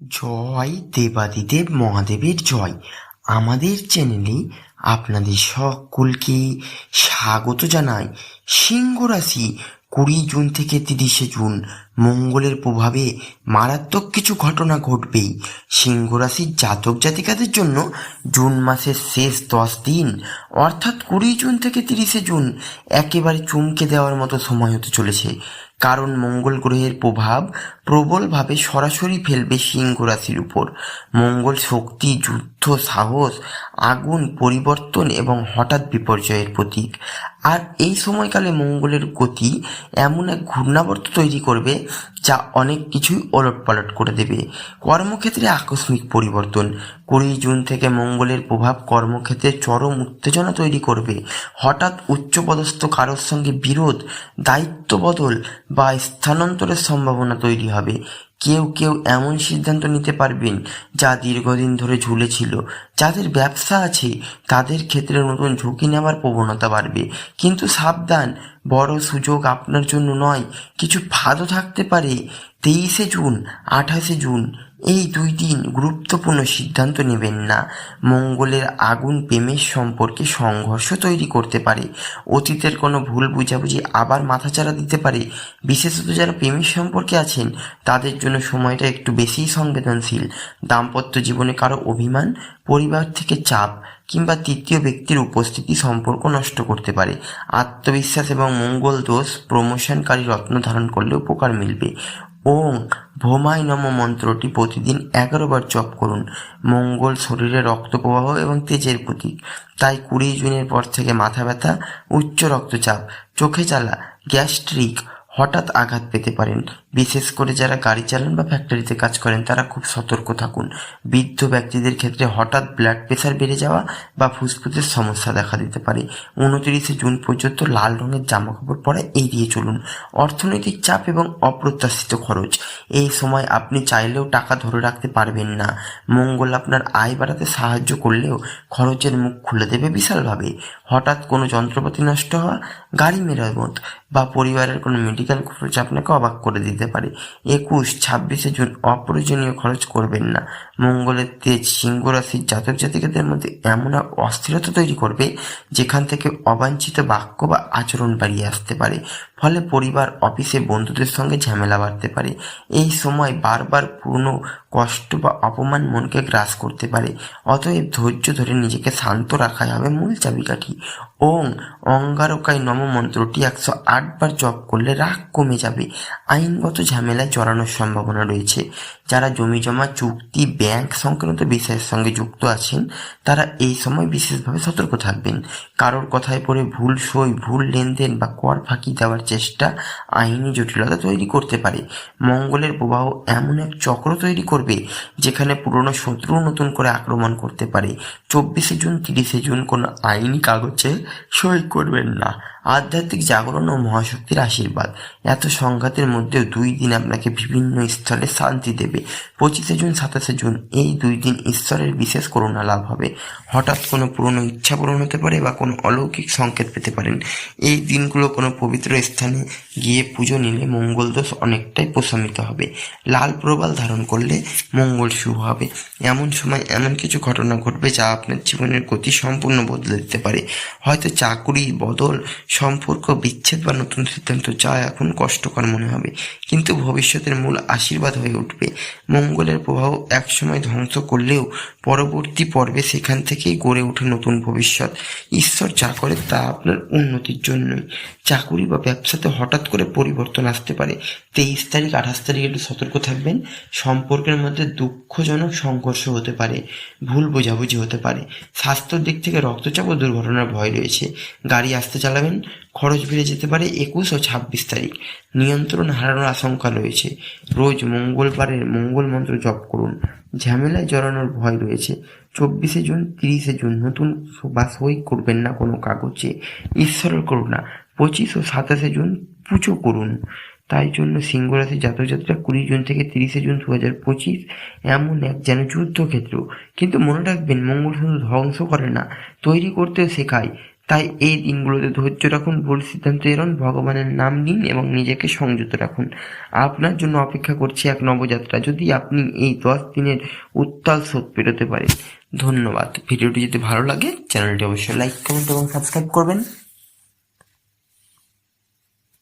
জয় দেবাদিদেব মহাদেবের জয়। আমাদের চ্যানেলে আপনাদের সকলকে স্বাগত জানাই। সিংহ রাশি, কুড়ি জুন থেকে তিরিশে জুন, মঙ্গলের প্রভাবে মারাত্মক কিছু ঘটনা ঘটবেই। সিংহ রাশির জাতক জাতিকাদের জন্য জুন মাসের শেষ দশ দিন, অর্থাৎ কুড়ি জুন থেকে তিরিশে জুন, একেবারে চমকে দেওয়ার মতো সময় হতে চলেছে। কারণ মঙ্গল গ্রহের প্রভাব প্রবলভাবে সরাসরি ফেলবে সিংহ রাশির উপর। মঙ্গল শক্তি, যুদ্ধ, সাহস, আগুন, পরিবর্তন এবং হঠাৎ বিপর্যয়ের প্রতীক। আর এই সময়কালে মঙ্গলের গতি এমন এক ঘূর্ণাবর্ত তৈরি করবে যা অনেক কিছুই ওলট পালট করে দেবে। কর্মক্ষেত্রে আকস্মিক পরিবর্তন। কুড়ি জুন থেকে মঙ্গলের প্রভাব কর্মক্ষেত্রে চরম উত্তেজনা তৈরি করবে। হঠাৎ উচ্চপদস্থ কারোর সঙ্গে বিরোধ, দায়িত্ব বদল বা স্থানান্তরের সম্ভাবনা তৈরি হবে। কেউ কেউ এমন সিদ্ধান্ত নিতে পারবেন যা দীর্ঘদিন ধরে ঝুলেছিল যাদের ব্যবসা আছে, তাদের ক্ষেত্রে নতুন ঝুঁকি নেওয়ার প্রবণতা বাড়বে। কিন্তু সাবধান, বড় সুযোগ আপনার জন্য নয়, কিছু ফাঁদও থাকতে পারে। তেইশে জুন, আঠাশে জুন, এই দুই দিন গুরুত্বপূর্ণ সিদ্ধান্ত নেবেন না। মঙ্গলের আগুন প্রেমের সম্পর্কে সংঘর্ষ তৈরি করতে পারে। অতীতের কোনো ভুল বুঝাবুঝি আবার মাথাচাড়া দিতে পারে। বিশেষত যারা প্রেমের সম্পর্কে আছেন, তাদের জন্য সময়টা একটু বেশিই সংবেদনশীল। দাম্পত্য জীবনে কারও অভিমান পরিবার থেকে চাপ কিংবা তৃতীয় ব্যক্তির উপস্থিতি সম্পর্ক নষ্ট করতে পারে। আত্মবিশ্বাস এবং মঙ্গল দোষ প্রমোশনকারী রত্ন ধারণ করলে উপকার মিলবে। ওং ভোমাই নম মন্ত্রটি প্রতিদিন এগারো বার জপ করুন। মঙ্গল শরীরে রক্ত প্রবাহ এবং তেজের প্রতীক। তাই কুড়ি জুনের পর থেকে মাথা ব্যথা, উচ্চ রক্তচাপ, চোখে জ্বালা, গ্যাস্ট্রিক হঠাৎ আঘাত পেতে পারেন। বিশেষ করে যারা গাড়ি চালান বা ফ্যাক্টরিতে কাজ করেন, তারা খুব সতর্ক থাকুন। বৃদ্ধ ব্যক্তিদের ক্ষেত্রে হঠাৎ ব্লাড প্রেশার বেড়ে যাওয়া বা ফুসফুসের সমস্যা দেখা দিতে পারে। উনতিরিশে জুন পর্যন্ত লাল রঙের জামা কাপড় পরা এড়িয়ে চলুন। অর্থনৈতিক চাপ এবং অপ্রত্যাশিত খরচ, এই সময় আপনি চাইলেও টাকা ধরে রাখতে পারবেন না। মঙ্গল আপনার আয় বাড়াতে সাহায্য করলেও খরচের মুখ খুলে দেবে বিশালভাবে। হঠাৎ কোনো যন্ত্রপাতি নষ্ট হওয়া, গাড়ি মেরামত বা পরিবারের কোনো মেডিকেল খরচ আপনাকে অবাক করে দিতে পারে। একুশ, ছাব্বিশে জুন অপ্রয়োজনীয় খরচ করবেন না। মঙ্গলের তেজ, সিংহ রাশির জাতক জাতিকাদের মধ্যে এমন এক অস্থিরতা তৈরি করবে, যেখান থেকে অবাঞ্ছিত বাক্য বা আচরণ বাড়িয়ে আসতে পারে। ফলে পরিবার অফিসে বন্ধুদের সঙ্গে ঝামেলা বাড়তে পারে। এই সময় বারবার পুরনো কষ্ট বা অপমান মনকে গ্রাস করতে পারে। অতএব ধৈর্য ধরে নিজেকে শান্ত রাখাই হবে মূল চাবিকাঠি। ওং অঙ্গারকায় নম মন্ত্রটি একশো আটবার জপ করলে রাগ কমে যাবে। আইনগত ঝামেলায় জড়ানোর সম্ভাবনা রয়েছে। যারা জমি জমা চুক্তি, ব্যাংক সংক্রান্ত বিষয়ের সঙ্গে যুক্ত আছেন, তারা এই সময় বিশেষভাবে সতর্ক থাকবেন। কারোর কথায় পড়ে ভুল সই, ভুল লেনদেন বা কর ফাঁকি দেওয়ার চেষ্টা, আইনি জটিলতা তৈরি করতে পারে। মঙ্গলের প্রবাহ এমন এক চক্র তৈরি করবে, যেখানে পুরনো শত্রু নতুন করে আক্রমণ করতে পারে। চব্বিশে জুন, তিরিশে জুন কোনো আইনি কাগজে সই করবেন না। আধ্যাত্মিক জাগরণ ও মহাশক্তির আশীর্বাদ। এত সংঘাতের মধ্যেও দুই দিন আপনাকে বিভিন্ন স্থলে শান্তি দেবে। পঁচিশে জুন, সাতাশে জুন, এই দুই দিন ঈশ্বরের বিশেষ করুণা লাভ হবে। হঠাৎ কোনো পুরনো ইচ্ছা পূরণ হতে পারে বা কোনো অলৌকিক সংকেত পেতে পারেন। এই দিনগুলো কোনো পবিত্র স্থানে গিয়ে পুজো নিলে মঙ্গল দোষ অনেকটাই প্রশমিত হবে। লাল প্রবাল ধারণ করলে মঙ্গল শুভ হবে। এমন সময় এমন কিছু ঘটনা ঘটবে যা আপনার জীবনের গতি সম্পূর্ণ বদলে দিতে পারে। হয়তো চাকুরি, বদল সম্পর্ক বিচ্ছেদ বা নতুন সিদ্ধান্ত যা এখন কষ্টকর মনে হবে। কিন্তু ভবিষ্যতের মূল আশীর্বাদ হয়ে উঠবে। মঙ্গলের প্রভাব একসময় ধ্বংস করলেও পরবর্তী পর্বে সেখান থেকেই গড়ে ওঠে নতুন ভবিষ্যৎ। ঈশ্বর যা করে তা আপনার উন্নতির জন্যই। চাকুরি বা ব্যবসাতে হঠাৎ করে পরিবর্তন আসতে পারে। তেইশ তারিখ, আঠাশ তারিখ একটু সতর্ক থাকবেন। সম্পর্কের মধ্যে দুঃখজনক সংঘর্ষ হতে পারে। ভুল বোঝাবুঝি হতে পারে। স্বাস্থ্যের দিক থেকে রক্তচাপ ও দুর্ঘটনার ভয় রয়েছে। গাড়ি আসতে চালাবেন। খরচ বেড়ে যেতে পারে একুশ ও ছাব্বিশ তারিখ। নিয়ন্ত্রণ হারানোর আশঙ্কা রয়েছে। রোজ মঙ্গলবারের মঙ্গল মন্ত্র জপ করুন। ঝামেলায় জড়ানোর ভয় রয়েছে। চব্বিশে জুন, তিরিশে জুন, নতুন বা সই করবেন না কোনো কাগজে। ঈশ্বরের করুণা, পঁচিশ ও সাতাশে জুন পুজো করুন। তাই জন্য সিংহরাশি জাতকজাতিরা কুড়ি জুন থেকে তিরিশে জুন দু হাজার পঁচিশ এমন এক যেন যুদ্ধক্ষেত্র। কিন্তু মনে রাখবেন, মঙ্গল শুধু ধ্বংস করে না, তৈরি করতেও শেখায়। তাই এই দিনগুলোতে ধৈর্য রাখুন, ভুল সিদ্ধান্ত এড়ান, ভগবানের নাম নিন এবং নিজেকে সংযত রাখুন। আপনার জন্য অপেক্ষা করছে এক নবযাত্রা, যদি আপনি এই দশ দিনের উত্তাল শোধ পেরোতে পারেন। ধন্যবাদ। ভিডিওটি যদি ভালো লাগে, চ্যানেলটি অবশ্যই লাইক, কমেন্ট এবং সাবস্ক্রাইব করবেন।